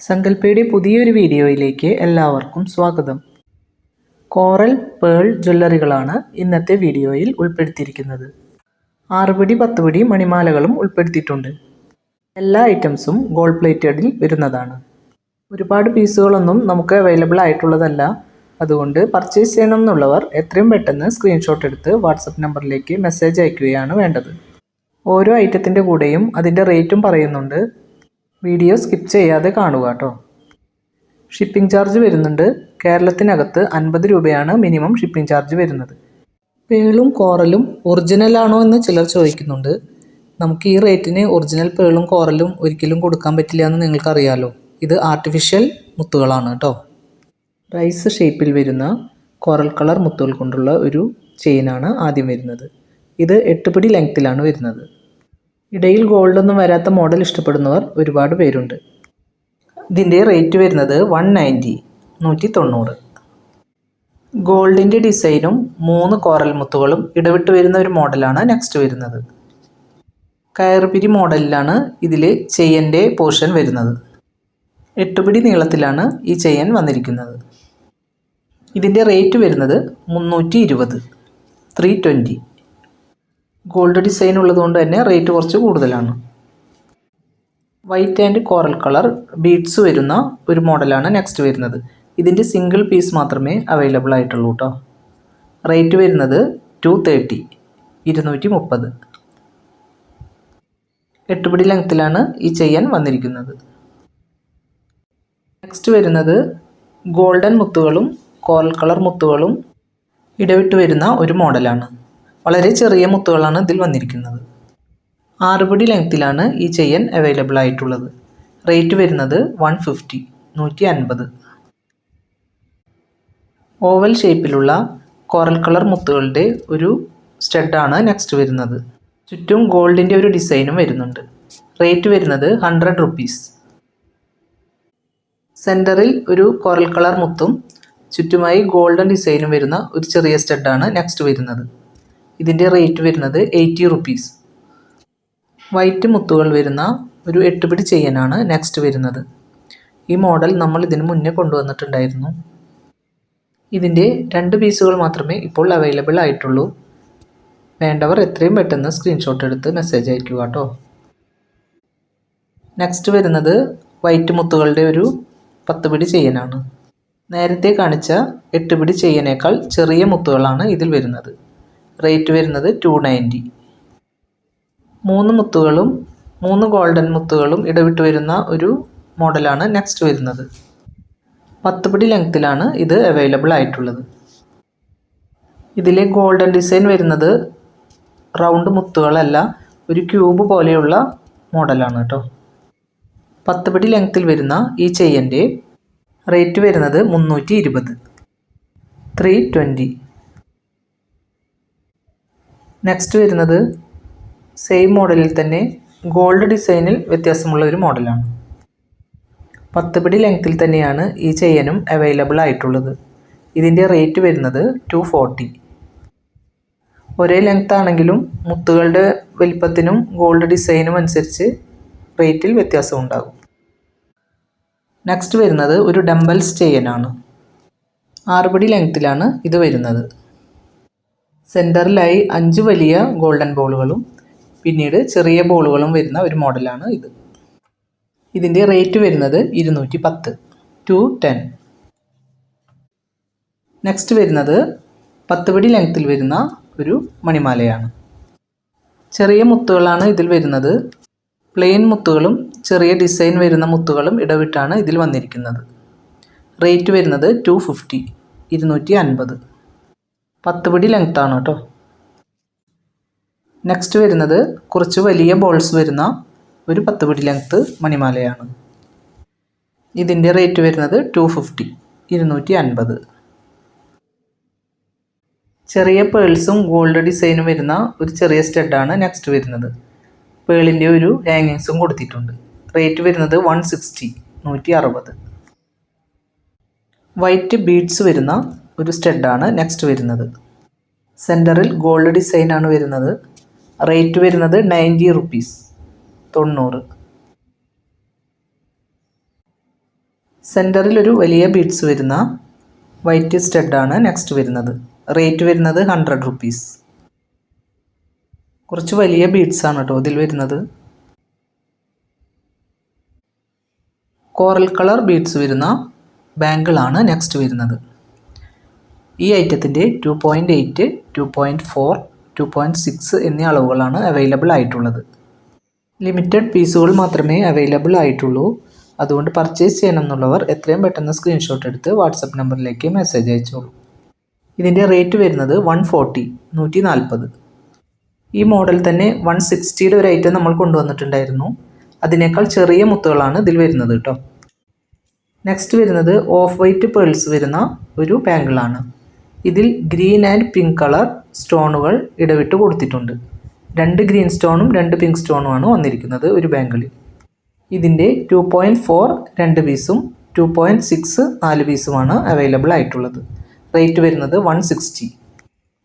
സങ്കല്പയുടെ പുതിയൊരു വീഡിയോയിലേക്ക് എല്ലാവർക്കും സ്വാഗതം. കോറൽ പേൾ ജ്വല്ലറികളാണ് ഇന്നത്തെ വീഡിയോയിൽ ഉൾപ്പെടുത്തിയിരിക്കുന്നത്. ആറുപടി പത്തുപടി മണിമാലകളും ഉൾപ്പെടുത്തിയിട്ടുണ്ട്. എല്ലാ ഐറ്റംസും ഗോൾഡ് പ്ലേറ്റഡിൽ വരുന്നതാണ്. ഒരുപാട് പീസുകളൊന്നും നമുക്ക് അവൈലബിൾ ആയിട്ടുള്ളതല്ല. അതുകൊണ്ട് പർച്ചേസ് ചെയ്യണം എന്നുള്ളവർ എത്രയും പെട്ടെന്ന് സ്ക്രീൻഷോട്ട് എടുത്ത് വാട്സപ്പ് നമ്പറിലേക്ക് മെസ്സേജ് അയക്കുകയാണ് വേണ്ടത്. ഓരോ ഐറ്റത്തിന്റെ കൂടെയും അതിന്റെ റേറ്റും പറയുന്നുണ്ട്. വീഡിയോ സ്കിപ്പ് ചെയ്യാതെ കാണുക കേട്ടോ. ഷിപ്പിംഗ് ചാർജ് വരുന്നുണ്ട്. കേരളത്തിനകത്ത് അൻപത് രൂപയാണ് മിനിമം ഷിപ്പിംഗ് ചാർജ് വരുന്നത്. പേളും കോറലും ഒറിജിനൽ ആണോ എന്ന് ചിലർ ചോദിക്കുന്നുണ്ട്. നമുക്ക് ഈ റേറ്റിന് ഒറിജിനൽ പേളും കോറലും ഒരിക്കലും കൊടുക്കാൻ പറ്റില്ല എന്ന് നിങ്ങൾക്കറിയാലോ. ഇത് ആർട്ടിഫിഷ്യൽ മുത്തുകളാണ് കേട്ടോ. റൈസ് ഷേപ്പിൽ വരുന്ന കോറൽ കളർ മുത്തുകൾ കൊണ്ടുള്ള ഒരു ചെയിനാണ് ആദ്യം വരുന്നത്. ഇത് എട്ട് പിടി ലെങ്ത്തിലാണ് വരുന്നത്. ഇടയിൽ ഗോൾഡൊന്നും വരാത്ത മോഡൽ ഇഷ്ടപ്പെടുന്നവർ ഒരുപാട് പേരുണ്ട്. ഇതിന്റെ റേറ്റ് വരുന്നത് വൺ നയന്റി നൂറ്റി തൊണ്ണൂറ് ഗോൾഡിന്റെ ഡിസൈനും മൂന്ന് കോറൽ മുത്തുകളും ഇടവിട്ട് വരുന്ന ഒരു മോഡലാണ് നെക്സ്റ്റ് വരുന്നത്. കയർപിരി മോഡലിലാണ് ഇതിൽ ചെയ്യന്റെ പോർഷൻ വരുന്നത്. എട്ടുപിടി നീളത്തിലാണ് ഈ ചെയ്യൻ വന്നിരിക്കുന്നത്. ഇതിന്റെ റേറ്റ് വരുന്നത് മുന്നൂറ്റി ഇരുപത് ത്രീ ട്വന്റി. ഗോൾഡ് ഡിസൈൻ ഉള്ളതുകൊണ്ട് തന്നെ റേറ്റ് കുറച്ച് കൂടുതലാണ്. White and coral colour beads വരുന്ന ഒരു മോഡലാണ് നെക്സ്റ്റ് വരുന്നത്. ഇതിന്റെ സിംഗിൾ പീസ് മാത്രമേ അവൈലബിൾ ആയിട്ടുള്ളൂ കേട്ടോ റേറ്റ് വരുന്നത് ടു തേർട്ടി ഇരുന്നൂറ്റി മുപ്പത് എട്ടുപടി ലെങ്ത്തിലാണ് ഈ ചെയ്യാൻ വന്നിരിക്കുന്നത്. നെക്സ്റ്റ് വരുന്നത് ഗോൾഡൻ മുത്തുകളും കോറൽ കളർ മുത്തുകളും ഇടവിട്ട് വരുന്ന ഒരു മോഡലാണ്. വളരെ ചെറിയ മുത്തുകളാണ് ഇതിൽ വന്നിരിക്കുന്നത്. ആറുപടി ലെങ്ത്തിലാണ് ഈ ചെയിൻ അവൈലബിൾ ആയിട്ടുള്ളത്. റേറ്റ് വരുന്നത് വൺ ഫിഫ്റ്റി നൂറ്റി അൻപത് ഓവൽ ഷേപ്പിലുള്ള കോറൽ കളർ മുത്തുകളുടെ ഒരു സ്റ്റഡാണ് നെക്സ്റ്റ് വരുന്നത്. ചുറ്റും ഗോൾഡിന്റെ ഒരു ഡിസൈനും വരുന്നുണ്ട്. റേറ്റ് വരുന്നത് ഹൺഡ്രഡ് റുപ്പീസ് സെന്ററിൽ ഒരു കോറൽ കളർ മുത്തും ചുറ്റുമായി ഗോൾഡൻ ഡിസൈനും വരുന്ന ഒരു ചെറിയ സ്റ്റഡാണ് നെക്സ്റ്റ് വരുന്നത്. ഇതിന്റെ റേറ്റ് വരുന്നത് എയ്റ്റി റുപ്പീസ് വൈറ്റ് മുത്തുകൾ വരുന്ന ഒരു എട്ടുപിടി ചെയ്യാനാണ് നെക്സ്റ്റ് വരുന്നത്. ഈ മോഡൽ നമ്മൾ ഇതിന് മുന്നേ കൊണ്ടുവന്നിട്ടുണ്ടായിരുന്നു. ഇതിന്റെ രണ്ട് പീസുകൾ മാത്രമേ ഇപ്പോൾ അവൈലബിൾ ആയിട്ടുള്ളൂ. വേണ്ടവർ എത്രയും പെട്ടെന്ന് സ്ക്രീൻഷോട്ട് എടുത്ത് മെസ്സേജ് അയക്കുക കേട്ടോ. നെക്സ്റ്റ് വരുന്നത് വൈറ്റ് മുത്തുകളുടെ ഒരു പത്ത് പിടി ചെയ്യാനാണ് നേരത്തെ കാണിച്ച എട്ട് പിടി ചെയ്യാനേക്കാൾ ചെറിയ മുത്തുകളാണ് ഇതിൽ വരുന്നത്. റേറ്റ് വരുന്നത് ടു നയന്റി മൂന്ന് മുത്തുകളും മൂന്ന് ഗോൾഡൻ മുത്തുകളും ഇടവിട്ട് വരുന്ന ഒരു മോഡലാണ് നെക്സ്റ്റ് വരുന്നത്. പത്ത് പിടി ലെങ്ത്തിലാണ് ഇത് അവൈലബിൾ ആയിട്ടുള്ളത്. ഇതിലെ ഗോൾഡൻ ഡിസൈൻ വരുന്നത് റൗണ്ട് മുത്തുകളല്ല ഒരു ക്യൂബ് പോലെയുള്ള മോഡലാണ് കേട്ടോ പത്ത് പിടി ലെങ്ത്തിൽ വരുന്ന ഈ ചെയ്യന്റെ റേറ്റ് വരുന്നത് മുന്നൂറ്റി ഇരുപത്. ത്രീ ട്വന്റി നെക്സ്റ്റ് വരുന്നത് സെയിം മോഡലിൽ തന്നെ ഗോൾഡ് ഡിസൈനിൽ വ്യത്യാസമുള്ള ഒരു മോഡലാണ് പത്ത് പിടി ലെങ്ത്തിൽ തന്നെയാണ് ഈ ചെയ്യാനും അവൈലബിൾ ആയിട്ടുള്ളത്. ഇതിന്റെ റേറ്റ് വരുന്നത് ടു ഫോർട്ടി ഒരേ ലെങ്ത് ആണെങ്കിലും മുത്തുകളുടെ വലിപ്പത്തിനും ഗോൾഡ് ഡിസൈനും അനുസരിച്ച് റേറ്റിൽ വ്യത്യാസം ഉണ്ടാകും. നെക്സ്റ്റ് വരുന്നത് ഒരു ഡംബൽസ് ചെയ്യാനാണ് ആറുപടി ലെങ്ത്തിലാണ് ഇത് വരുന്നത്. സെന്ററിലായി അഞ്ച് വലിയ ഗോൾഡൻ ബോളുകളും പിന്നീട് ചെറിയ ബോളുകളും വരുന്ന ഒരു മോഡലാണ് ഇത്. ഇതിന്റെ റേറ്റ് വരുന്നത് ഇരുന്നൂറ്റി പത്ത് ടു ടെൻ. നെക്സ്റ്റ് വരുന്നത് പത്ത് പടി ലെങ്ത്തിൽ വരുന്ന ഒരു മണിമാലയാണ്. ചെറിയ മുത്തുകളാണ് ഇതിൽ വരുന്നത്. പ്ലെയിൻ മുത്തുകളും ചെറിയ ഡിസൈൻ വരുന്ന മുത്തുകളും ഇടവിട്ടാണ് ഇതിൽ വന്നിരിക്കുന്നത്. റേറ്റ് വരുന്നത് ടു ഫിഫ്റ്റി ഇരുന്നൂറ്റി അൻപത്. പത്ത് പിടി ലെങ്ത്താണ് കേട്ടോ. നെക്സ്റ്റ് വരുന്നത് കുറച്ച് വലിയ ബോൾസ് വരുന്ന ഒരു പത്ത് പിടി ലെങ്ത്ത് മണിമാലയാണ്. ഇതിന്റെ റേറ്റ് വരുന്നത് ടു ഫിഫ്റ്റി ഇരുന്നൂറ്റി അൻപത് ചെറിയ പേൾസും ഗോൾഡ് ഡിസൈനും വരുന്ന ഒരു ചെറിയ സ്റ്റഡാണ് നെക്സ്റ്റ് വരുന്നത്. പേളിന്റെ ഒരു ഹാങ്ങിങ്സും കൊടുത്തിട്ടുണ്ട്. റേറ്റ് വരുന്നത് വൺ സിക്സ്റ്റി നൂറ്റി അറുപത് വൈറ്റ് ബീഡ്സ് വരുന്ന ഒരു സ്റ്റെഡാണ് നെക്സ്റ്റ് വരുന്നത്. സെന്ററിൽ ഗോൾഡ് ഡിസൈനാണ് വരുന്നത്. റേറ്റ് വരുന്നത് നയന്റി റുപ്പീസ് തൊണ്ണൂറ്. സെന്ററിൽ ഒരു വലിയ ബീഡ്സ് വരുന്ന വൈറ്റ് സ്റ്റെഡാണ് നെക്സ്റ്റ് വരുന്നത്. റേറ്റ് വരുന്നത് ഹൺഡ്രഡ് റുപ്പീസ്. കുറച്ച് വലിയ ബീഡ്സ് ആണ് കേട്ടോ ഇതിൽ വരുന്നത്. കോറൽ കളർ ബീഡ്സ് വരുന്ന ബാങ്കിളാണ് നെക്സ്റ്റ് വരുന്നത്. ഈ ഐറ്റത്തിന്റെ two point eight two point four two point six എന്നീ അളവുകളാണ് അവൈലബിൾ ആയിട്ടുള്ളത്. ലിമിറ്റഡ് പീസുകൾ മാത്രമേ അവൈലബിൾ ആയിട്ടുള്ളൂ. അതുകൊണ്ട് പർച്ചേസ് ചെയ്യണമെന്നുള്ളവർ എത്രയും പെട്ടെന്ന് സ്ക്രീൻഷോട്ട് എടുത്ത് വാട്സപ്പ് നമ്പറിലേക്ക് മെസ്സേജ് അയച്ചോളൂ. ഇതിന്റെ റേറ്റ് വരുന്നത് വൺ ഫോർട്ടി നൂറ്റി നാൽപ്പത് ഈ മോഡൽ തന്നെ വൺ സിക്സ്റ്റിയുടെ ഒരു ഐറ്റം നമ്മൾ കൊണ്ടുവന്നിട്ടുണ്ടായിരുന്നു. അതിനേക്കാൾ ചെറിയ മുത്തുകളാണ് ഇതിൽ വരുന്നത് കേട്ടോ. നെക്സ്റ്റ് വരുന്നത് ഓഫ് വൈറ്റ് പേൾസ് വരുന്ന ഒരു ബാങ്കിളാണ് ഇതിൽ ഗ്രീൻ ആൻഡ് പിങ്ക് കളർ സ്റ്റോണുകൾ ഇടവിട്ട് കൊടുത്തിട്ടുണ്ട്. രണ്ട് ഗ്രീൻ സ്റ്റോണും രണ്ട് പിങ്ക് സ്റ്റോണുമാണ് വന്നിരിക്കുന്നത് ഒരു ബാങ്കിളിൽ ഇതിന്റെ ടു പോയിന്റ് ഫോർ രണ്ട് പീസും ടു പോയിന്റ് സിക്സ് നാല് പീസുമാണ് അവൈലബിൾ ആയിട്ടുള്ളത്. റേറ്റ് വരുന്നത് വൺ സിക്സ്റ്റി.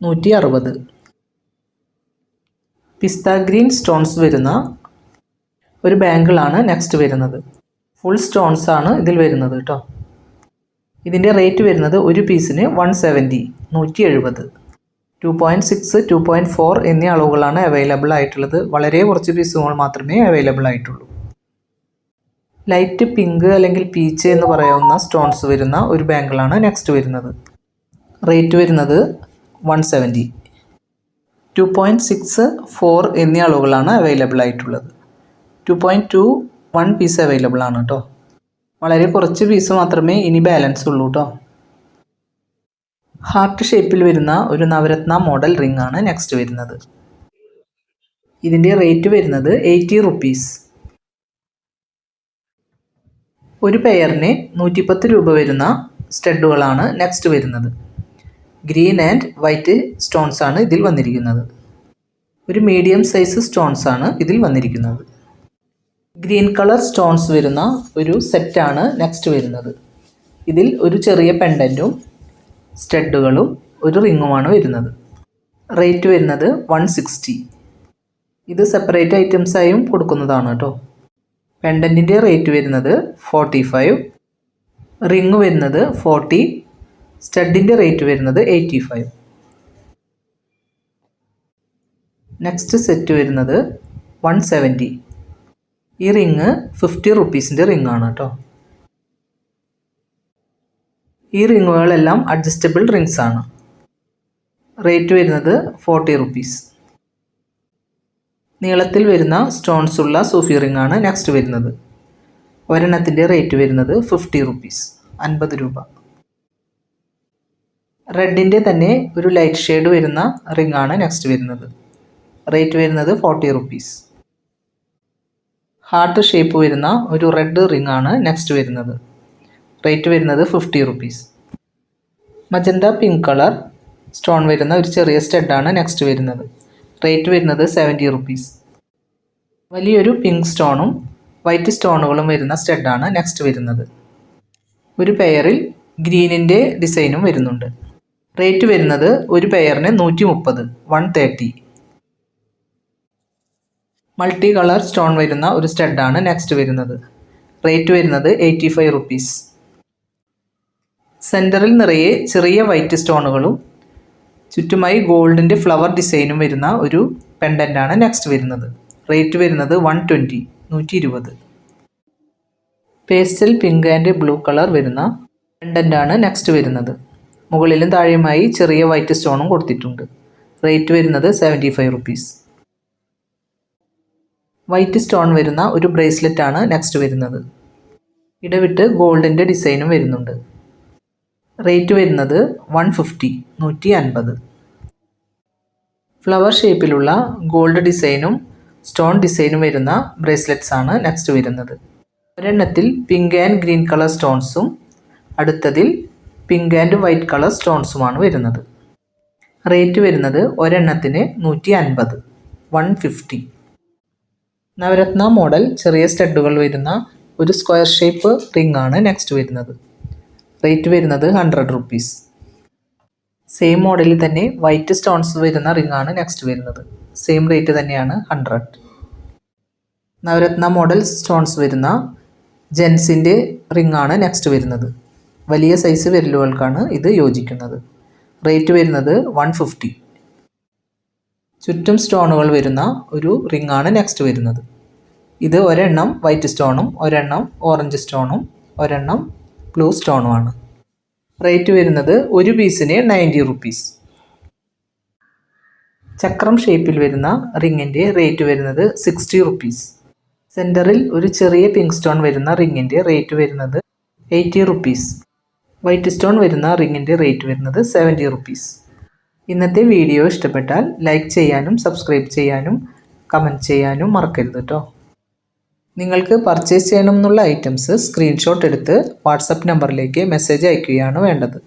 നൂറ്റി അറുപത്. പിസ്ത ഗ്രീൻ സ്റ്റോൺസ് വരുന്ന ഒരു ബാങ്കിളാണ് നെക്സ്റ്റ് വരുന്നത്. ഫുൾ സ്റ്റോൺസ് ആണ് ഇതിൽ വരുന്നത് കേട്ടോ. ഇതിന്റെ റേറ്റ് വരുന്നത് ഒരു പീസിന് വൺ സെവന്റി നൂറ്റി എഴുപത്. Two point six two point four എന്നീ അളവുകളാണ് അവൈലബിൾ ആയിട്ടുള്ളത്. വളരെ കുറച്ച് പീസുകൾ മാത്രമേ അവൈലബിൾ ആയിട്ടുള്ളൂ. ലൈറ്റ് പിങ്ക് അല്ലെങ്കിൽ പീച്ച് എന്ന് പറയാവുന്ന സ്റ്റോൺസ് വരുന്ന ഒരു ബാങ്കിളാണ് നെക്സ്റ്റ് വരുന്നത്. റേറ്റ് വരുന്നത് one seventy. Two point six four എന്നീ അളവുകളാണ് അവൈലബിൾ ആയിട്ടുള്ളത്. Two point two one piece available ആണ് കേട്ടോ. വളരെ കുറച്ച് പീസ് മാത്രമേ ഇനി ബാലൻസ് ഉള്ളൂ കേട്ടോ ഹാർട്ട് ഷേപ്പിൽ വരുന്ന ഒരു നവരത്ന മോഡൽ റിംഗ് ആണ് നെക്സ്റ്റ് വരുന്നത്. ഇതിന്റെ റേറ്റ് വരുന്നത് എയ്റ്റി റുപ്പീസ് ഒരു പെയറിന് നൂറ്റിപ്പത്ത് രൂപ വരുന്ന സ്റ്റഡുകളാണ് നെക്സ്റ്റ് വരുന്നത്. ഗ്രീൻ ആൻഡ് വൈറ്റ് സ്റ്റോൺസ് ആണ് ഇതിൽ വന്നിരിക്കുന്നത്. ഒരു മീഡിയം സൈസ് സ്റ്റോൺസ് ആണ് ഇതിൽ വന്നിരിക്കുന്നത്. ഗ്രീൻ കളർ സ്റ്റോൺസ് വരുന്ന ഒരു സെറ്റാണ് നെക്സ്റ്റ് വരുന്നത്. ഇതിൽ ഒരു ചെറിയ പെൻഡന്റും സ്റ്റഡുകളും ഒരു റിങ്ങുമാണ് വരുന്നത്. റേറ്റ് വരുന്നത് വൺ സിക്സ്റ്റി. ഇത് സെപ്പറേറ്റ് ഐറ്റംസായും കൊടുക്കുന്നതാണ് കേട്ടോ. പെൻഡന്റിന്റെ റേറ്റ് വരുന്നത് ഫോർട്ടി ഫൈവ്. റിങ് വരുന്നത് ഫോർട്ടി. സ്റ്റഡിന്റെ റേറ്റ് വരുന്നത് എയ്റ്റി ഫൈവ്. നെക്സ്റ്റ് സെറ്റ് വരുന്നത് വൺ സെവന്റി. ഈ റിങ് ഫിഫ്റ്റി റുപ്പീസിന്റെ റിങ് ആണ് കേട്ടോ ഈ റിങ്ങുകളെല്ലാം അഡ്ജസ്റ്റബിൾ റിങ്സ് ആണ്. റേറ്റ് വരുന്നത് ഫോർട്ടി റുപ്പീസ് നീളത്തിൽ വരുന്ന സ്റ്റോൺസ് ഉള്ള സൂഫി റിംഗ് ആണ് നെക്സ്റ്റ് വരുന്നത്. ഒരെണ്ണത്തിന്റെ റേറ്റ് വരുന്നത് ഫിഫ്റ്റി റുപ്പീസ് അൻപത് രൂപ. റെഡിന്റെ തന്നെ ഒരു ലൈറ്റ് ഷെയ്ഡ് വരുന്ന റിംഗ് ആണ് നെക്സ്റ്റ് വരുന്നത്. റേറ്റ് വരുന്നത് ഫോർട്ടി റുപ്പീസ് ഹാർട്ട് ഷേപ്പ് വരുന്ന ഒരു റെഡ് റിംഗ് ആണ് നെക്സ്റ്റ് വരുന്നത്. റേറ്റ് വരുന്നത് fifty rupees. Magenta pink colour. Stone വരുന്ന ഒരു ചെറിയ സ്റ്റെഡാണ് നെക്സ്റ്റ് വരുന്നത്. റേറ്റ് വരുന്നത് സെവന്റി റുപ്പീസ്. വലിയൊരു പിങ്ക് സ്റ്റോണും വൈറ്റ് സ്റ്റോണുകളും വരുന്ന സ്റ്റെഡാണ് നെക്സ്റ്റ് വരുന്നത്. ഒരു പെയറിൽ ഗ്രീനിന്റെ ഡിസൈനും വരുന്നുണ്ട്. റേറ്റ് വരുന്നത് ഒരു പെയറിന് നൂറ്റി മുപ്പത് one thirty. Multi colour stone വരുന്ന ഒരു സ്റ്റഡാണ് നെക്സ്റ്റ് വരുന്നത്. റേറ്റ് വരുന്നത് എയ്റ്റി ഫൈവ് റുപ്പീസ്. സെന്ററിൽ നിറയെ ചെറിയ വൈറ്റ് സ്റ്റോണുകളും ചുറ്റുമായി ഗോൾഡിന്റെ ഫ്ലവർ ഡിസൈനും വരുന്ന ഒരു പെൻഡന്റാണ് നെക്സ്റ്റ് വരുന്നത്. റേറ്റ് വരുന്നത് വൺ ട്വന്റി നൂറ്റി ഇരുപത് pastel pink and blue colour വരുന്ന പെൻഡന്റാണ് നെക്സ്റ്റ് വരുന്നത്. മുകളിലും താഴെയുമായി ചെറിയ വൈറ്റ് സ്റ്റോണും കൊടുത്തിട്ടുണ്ട്. റേറ്റ് വരുന്നത് seventy five rupees. White stone വരുന്ന ഒരു ബ്രേസ്ലെറ്റ് ആണ് നെക്സ്റ്റ് വരുന്നത്. ഇടവിട്ട് ഗോൾഡിന്റെ ഡിസൈനും വരുന്നുണ്ട്. റേറ്റ് വരുന്നത് വൺ ഫിഫ്റ്റി നൂറ്റി അൻപത് ഫ്ലവർ ഷേപ്പിലുള്ള ഗോൾഡ് ഡിസൈനും സ്റ്റോൺ ഡിസൈനും വരുന്ന ബ്രേസ്ലെറ്റ്സ് ആണ് നെക്സ്റ്റ് വരുന്നത്. ഒരെണ്ണത്തിൽ പിങ്ക് ആൻഡ് ഗ്രീൻ കളർ സ്റ്റോൺസും അടുത്തതിൽ പിങ്ക് ആൻഡ് വൈറ്റ് കളർ സ്റ്റോൺസുമാണ് വരുന്നത്. റേറ്റ് വരുന്നത് ഒരെണ്ണത്തിന് നൂറ്റി അൻപത് വൺ ഫിഫ്റ്റി നവരത്ന മോഡൽ ചെറിയ സ്റ്റഡുകൾ വരുന്ന ഒരു സ്ക്വയർ ഷേപ്പ് റിംഗ് ആണ് നെക്സ്റ്റ് വരുന്നത്. റേറ്റ് വരുന്നത് ഹൺഡ്രഡ് റുപ്പീസ് സെയിം മോഡലിൽ തന്നെ വൈറ്റ് സ്റ്റോൺസ് വരുന്ന റിംഗ് ആണ് നെക്സ്റ്റ് വരുന്നത്. സെയിം റേറ്റ് തന്നെയാണ് ഹൺഡ്രഡ് നവരത്ന മോഡൽ സ്റ്റോൺസ് വരുന്ന ജെൻസിന്റെ റിംഗ് ആണ് നെക്സ്റ്റ് വരുന്നത്. വലിയ സൈസ് വിരലുകൾക്കാണ് ഇത് യോജിക്കുന്നത്. റേറ്റ് വരുന്നത് വൺ ഫിഫ്റ്റി ചുറ്റും സ്റ്റോണുകൾ വരുന്ന ഒരു റിംഗ് ആണ് നെക്സ്റ്റ് വരുന്നത്. ഇത് ഒരെണ്ണം വൈറ്റ് സ്റ്റോണും ഒരെണ്ണം ഓറഞ്ച് സ്റ്റോണും ഒരെണ്ണം ബ്ലൂ സ്റ്റോണുമാണ്. റേറ്റ് വരുന്നത് ഒരു പീസിന് നയന്റി റുപ്പീസ്. ചക്രം ഷേപ്പിൽ വരുന്ന റിങ്ങിന്റെ റേറ്റ് വരുന്നത് സിക്സ്റ്റി റുപ്പീസ്. സെന്ററിൽ ഒരു ചെറിയ പിങ്ക് സ്റ്റോൺ വരുന്ന റിങ്ങിന്റെ റേറ്റ് വരുന്നത് എയ്റ്റി റുപ്പീസ്. വൈറ്റ് സ്റ്റോൺ വരുന്ന റിങ്ങിന്റെ റേറ്റ് വരുന്നത് സെവന്റി റുപ്പീസ്. ഇന്നത്തെ വീഡിയോ ഇഷ്ടപ്പെട്ടാൽ ലൈക്ക് ചെയ്യാനും സബ്സ്ക്രൈബ് ചെയ്യാനും കമന്റ് ചെയ്യാനും മറക്കരുത് കേട്ടോ നിങ്ങൾക്ക് പർച്ചേസ് ചെയ്യണം എന്നുള്ള ഐറ്റംസ് സ്ക്രീൻഷോട്ട് എടുത്ത് വാട്സപ്പ് നമ്പറിലേക്ക് മെസ്സേജ് അയക്കുകയാണ് വേണ്ടത്.